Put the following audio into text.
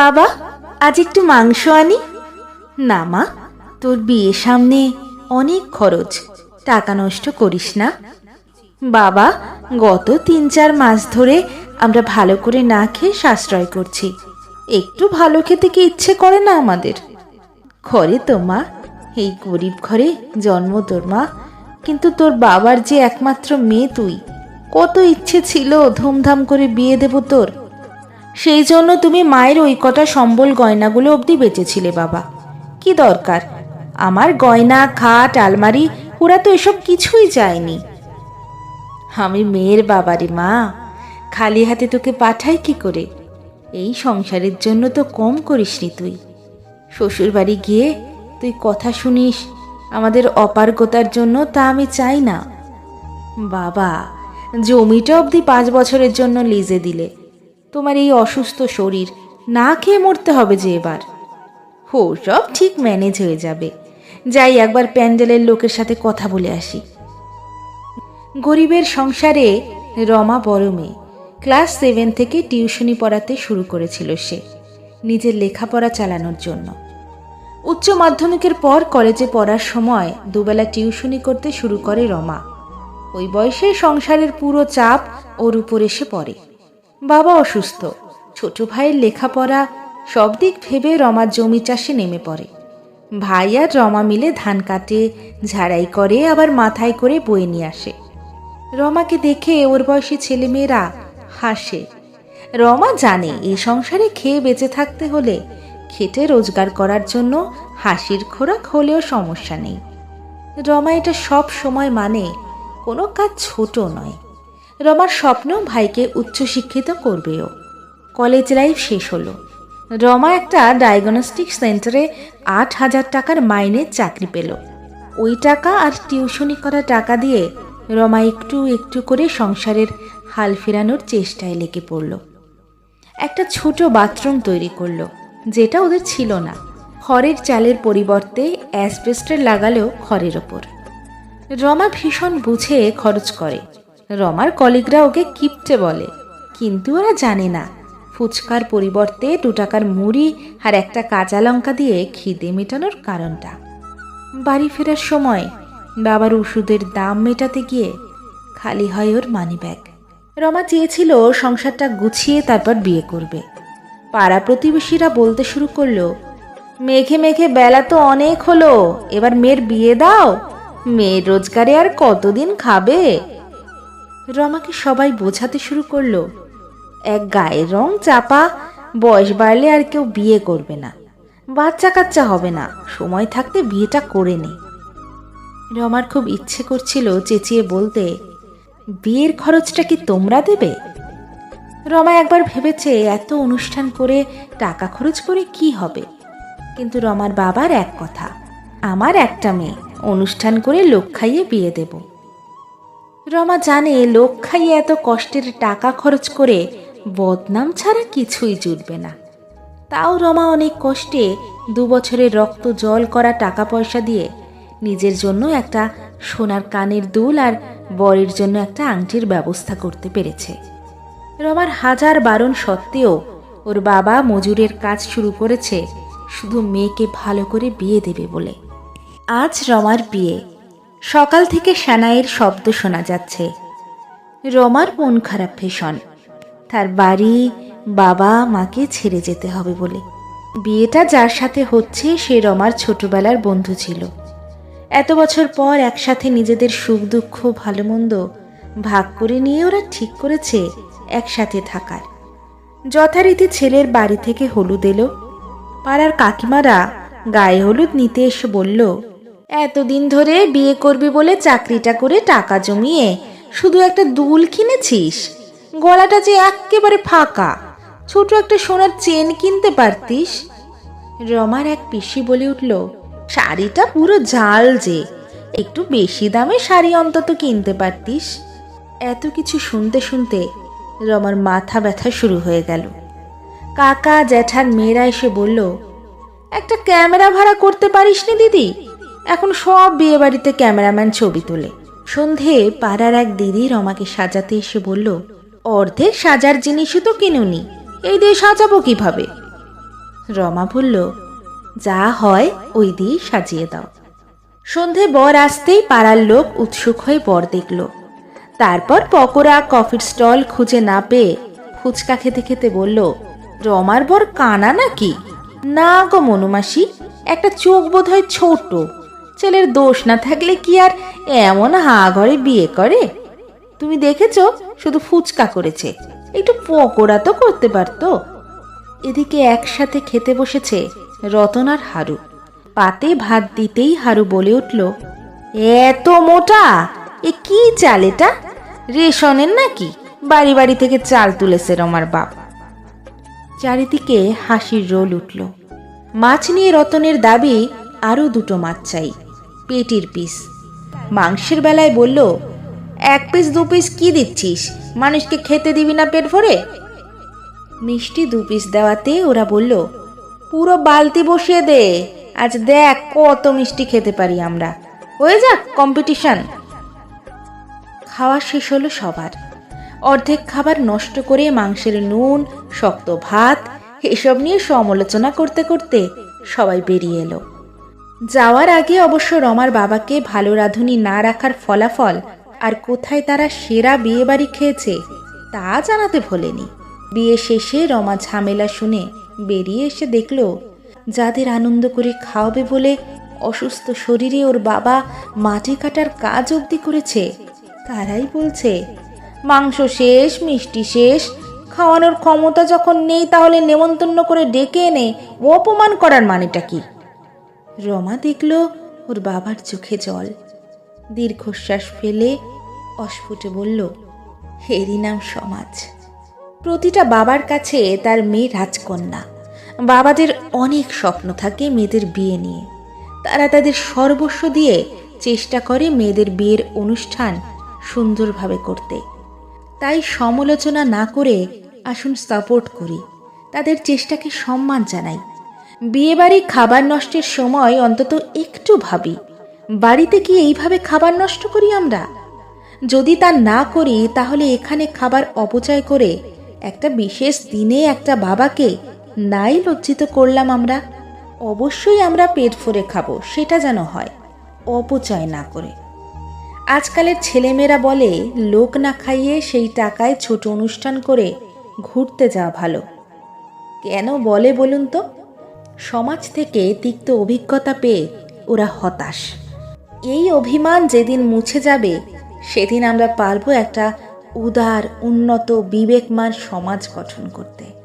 বাবা, আজ একটু মাংস আনি। না মা, তোর বিয়ের সামনে অনেক খরচ, টাকা নষ্ট করিস না। বাবা, গত তিন চার মাস ধরে আমরা ভালো করে না খেয়ে সাশ্রয় করছি। একটু ভালো খেতে কি ইচ্ছে করে না আমাদের? ঘরে তো মা, এই গরিব ঘরে জন্ম তোর মা, কিন্তু তোর বাবার যে একমাত্র মেয়ে তুই, কত ইচ্ছে ছিল ধুমধাম করে বিয়ে দেব তোর। সেই জন্য তুমি মায়ের ওই কটা সম্বল গয়নাগুলো অবধি বেঁচেছিলে বাবা। কি দরকার? আমার গয়না, খাট, আলমারি, ওরা তো এসব কিছুই চায়নি। আমি মেয়ের বাবারে মা। খালি হাতে তোকে পাঠাই কি করে? এই সংসারের জন্য তো কম করিসনি তুই। শ্বশুরবাড়ি গিয়ে তুই কথা শুনিস, আমাদের অপারগতার জন্য তা আমি চাই না। বাবা, জমিটা অবধি পাঁচ বছরের জন্য লিজে দিলে। তোমার এই অসুস্থ শরীর, না খেয়ে মরতে হবে যে এবার। হো, সব ঠিক ম্যানেজ হয়ে যাবে। যাই, একবার প্যান্ডেলের লোকের সাথে কথা বলে আসি। গরিবের সংসারে রমা বড় মেয়ে। ক্লাস সেভেন থেকে টিউশনি পড়াতে শুরু করেছিল সে, নিজের লেখাপড়া চালানোর জন্য। উচ্চ মাধ্যমিকের পর কলেজে পড়ার সময় দুবেলা টিউশনি করতে শুরু করে রমা। ওই বয়সে সংসারের পুরো চাপ ওর উপর এসে পড়ে। বাবা অসুস্থ। ছোট ভাইয়ের লেখাপড়া, সব দিক ভেবে রমা জমি চাষে নেমে পড়ে। ভাই আর রমা মিলে ধান কাটে, ঝাড়াই করে, আবার মাথায় করে বয়ে নিয়ে আসে। রমাকে দেখে ওর বয়সী ছেলেমেয়েরা হাসে। রমা জানে এই সংসারে খেয়ে বেঁচে থাকতে হলে খেটে রোজগার করার জন্য হাসির খোরাক হলেও সমস্যা নেই। রমা এটা সব সময় মানে কোনো কাজ ছোট নয়। রমার স্বপ্ন ভাইকে উচ্চশিক্ষিত করবেও। কলেজ লাইফ শেষ হলো। রমা একটা ডায়াগনস্টিক সেন্টারে আট হাজার টাকার মাইনে চাকরি পেল। ওই টাকা আর টিউশনি করা টাকা দিয়ে রমা একটু একটু করে সংসারের হাল ফেরানোর চেষ্টায় লেগে পড়ল। একটা ছোট বাথরুম তৈরি করল, যেটা ওদের ছিল না। খড়ের চালের পরিবর্তে অ্যাসবেস্টার লাগালো খড়ের ওপর। রমা ভীষণ বুঝে খরচ করে। রমার কলিগরা ওকে কিপটে বলে। কিন্তু ওরা জানে না, ফুচকার পরিবর্তে দু টাকার মুড়ি আর একটা কাঁচা লঙ্কা দিয়ে খিদে মেটানোর কারণটা। বাড়ি ফেরার সময় বাবার ওষুধের দাম মেটাতে গিয়ে খালি হয় ওর মানিব্যাগ। রমা চেয়েছিল সংসারটা গুছিয়ে তারপর বিয়ে করবে। পাড়া প্রতিবেশীরা বলতে শুরু করল, মেঘে মেঘে বেলা তো অনেক হলো, এবার মেয়ের বিয়ে দাও। মেয়ের রোজগারে আর কতদিন খাবে? রমাকে সবাই বোঝাতে শুরু করল, এক গায়ের রং চাপা, বয়স বাড়লে আর কেউ বিয়ে করবে না। বাচ্চা কাচ্চা হবে না, সময় থাকতে বিয়েটা করে নে। রমার খুব ইচ্ছে করছিল চেঁচিয়ে বলতে, বিয়ের খরচটা কি তোমরা দেবে? রমা একবার ভেবেছে এত অনুষ্ঠান করে টাকা খরচ করে কি হবে। কিন্তু রমার বাবার এক কথা, আমার একটা মেয়ে, অনুষ্ঠান করে লোক খাইয়ে বিয়ে দেব। রমা জানে লোক খাইয়ে এত কষ্টের টাকা খরচ করে বদনাম ছাড়া কিছুই জুটবে না। তাও রমা অনেক কষ্টে দু বছরের রক্ত জল করা টাকা পয়সা দিয়ে নিজের জন্য একটা সোনার কানের দুল আর বরের জন্য একটা আংটির ব্যবস্থা করতে পেরেছে। রমার হাজার বারণ সত্ত্বেও ওর বাবা মজুরের কাজ শুরু করেছে শুধু মেয়েকে ভালো করে বিয়ে দেবে বলে। আজ রমার বিয়ে। সকাল থেকে সানাইয়ের শব্দ শোনা যাচ্ছে। রমার মন খারাপ ভীষণ। তার বাড়ি, বাবা মাকে ছেড়ে যেতে হবে বলে। বিয়েটা যার সাথে হচ্ছে, সে রমার ছোটবেলার বন্ধু ছিল। এত বছর পর একসাথে নিজেদের সুখ, দুঃখ ভালো মন্দ ভাগ করে নিয়ে ওরা ঠিক করেছে একসাথে থাকার। যথারীতি ছেলের বাড়ি থেকে হলুদ এলো। পাড়ার কাকিমারা গায়ে হলুদ নিতে এসে বলল এতদিন ধরে বিয়ে করবি বলে চাকরিটা করে টাকা জমিয়ে শুধু একটা দুল কিনেছিস? গলাটা যে একেবারে ফাঁকা। ছোট একটা সোনার চেন কিনতে পারতিস? রমার এক পিসি বলে উঠল, শাড়িটা পুরো জাল যে, একটু বেশি দামে শাড়ি অন্তত কিনতে পারতিস? এত কিছু শুনতে শুনতে রমার মাথা ব্যথা শুরু হয়ে গেল। কাকা, জ্যাঠার মেয়েরা এসে বলল, একটা ক্যামেরা ভাড়া করতে পারিসনি দিদি? এখন সব বিয়ে বাড়িতে ক্যামেরাম্যান ছবি তোলে। সন্ধে পাড়ার এক দিদি রমাকে সাজাতে এসে বলল অর্ধেক সাজার জিনিসই তো কিনুনি, এই দিয়ে সাজাবো কীভাবে? রমা বলল, যা হয় ওই দিয়ে সাজিয়ে দাও। সন্ধে বর আসতেই পাড়ার লোক উৎসুক হয়ে বর দেখল। তারপর পকোড়া, কফির স্টল খুঁজে না পেয়ে ফুচকা খেতে খেতে বলল, রমার বর কানা নাকি? না গো মনুমাসি একটা চোখ বোধ হয় ছোট। ছেলের দোষ না থাকলে কি আর এমন হা ঘরে বিয়ে করে? তুমি দেখেছ, শুধু ফুচকা করেছে। একটু পকোড়া তো করতে পারতো। এদিকে একসাথে খেতে বসেছে রতন আর হারু। পাতে ভাত দিতেই হারু বলে উঠল, এত মোটা? এ কি চাল এটা? রেশনের নাকি? বাড়ি বাড়ি থেকে চাল তুলেছে রমার বাপ। চারিদিকে হাসির রোল উঠল। মাছ নিয়ে রতনের দাবি আরও দুটো মাছ চাই। পেটির পিস। মাংসের বেলায় বলল, এক পিস, দু পিস কি দিচ্ছিস? মানুষকে খেতে দিবি না পেট ভরে? মিষ্টি দু পিস দেওয়াতে ওরা বলল, পুরো বালতি বসিয়ে দে। আজ দেখ কত মিষ্টি খেতে পারি আমরা। হয়ে যাক কম্পিটিশন খাওয়া শেষ হলো সবার। অর্ধেক খাবার নষ্ট করে মাংসের নুন, শক্ত ভাত, এসব নিয়ে সমালোচনা করতে করতে সবাই বেরিয়ে এলো। যাওয়ার আগে অবশ্য রমার বাবাকে ভালো রাঁধুনি না রাখার ফলাফল আর কোথায় তারা সেরা বিয়ে বাড়ি খেয়েছে, তা জানাতে ভোলেনি। বিয়ে শেষে রমা ঝামেলা শুনে বেরিয়ে এসে দেখল, যাদের আনন্দ করে খাওয়াবে বলে অসুস্থ শরীরে ওর বাবা মাটি কাটার কাজ অবধি করেছে, তারাই বলছে, মাংস শেষ, মিষ্টি শেষ, খাওয়ানোর ক্ষমতা যখন নেই তাহলে নেমন্তন্ন করে ডেকে এনে অপমান করার মানেটা কি? রমা দেখল ওর বাবার চোখে জল। দীর্ঘশ্বাস ফেলে অস্ফুটে বলল, এরই নাম সমাজ। প্রতিটা বাবার কাছে তার মেয়ে রাজকন্যা। বাবাদের অনেক স্বপ্ন থাকে মেয়েদের বিয়ে নিয়ে। তারা তাদের সর্বস্ব দিয়ে চেষ্টা করে মেয়েদের বিয়ের অনুষ্ঠান সুন্দরভাবে করতে। তাই সমালোচনা না করে আসুন সাপোর্ট করি। তাদের চেষ্টাকে সম্মান জানাই। বিয়েবাড়ি খাবার নষ্টের সময় অন্তত একটু ভাবি, বাড়িতে কি এইভাবে খাবার নষ্ট করি আমরা? যদি তা না করি, তাহলে এখানে খাবার অপচয় করে একটা বিশেষ দিনে একটা বাবাকে নাই লজ্জিত করলাম আমরা। অবশ্যই আমরা পেট ভরে খাব, সেটা যেন হয়, অপচয় না করে। আজকালের ছেলেমেয়েরা বলে, লোক না খাইয়ে সেই টাকায় ছোট অনুষ্ঠান করে ঘুরতে যাওয়া ভালো। কেন বলে বলুন তো? সমাজ থেকে তিক্ত অভিজ্ঞতা পেয়ে ওরা হতাশ। এই অভিমান যেদিন মুছে যাবে, সেদিন আমরা পারব একটা উদার, উন্নত, বিবেকমান সমাজ গঠন করতে।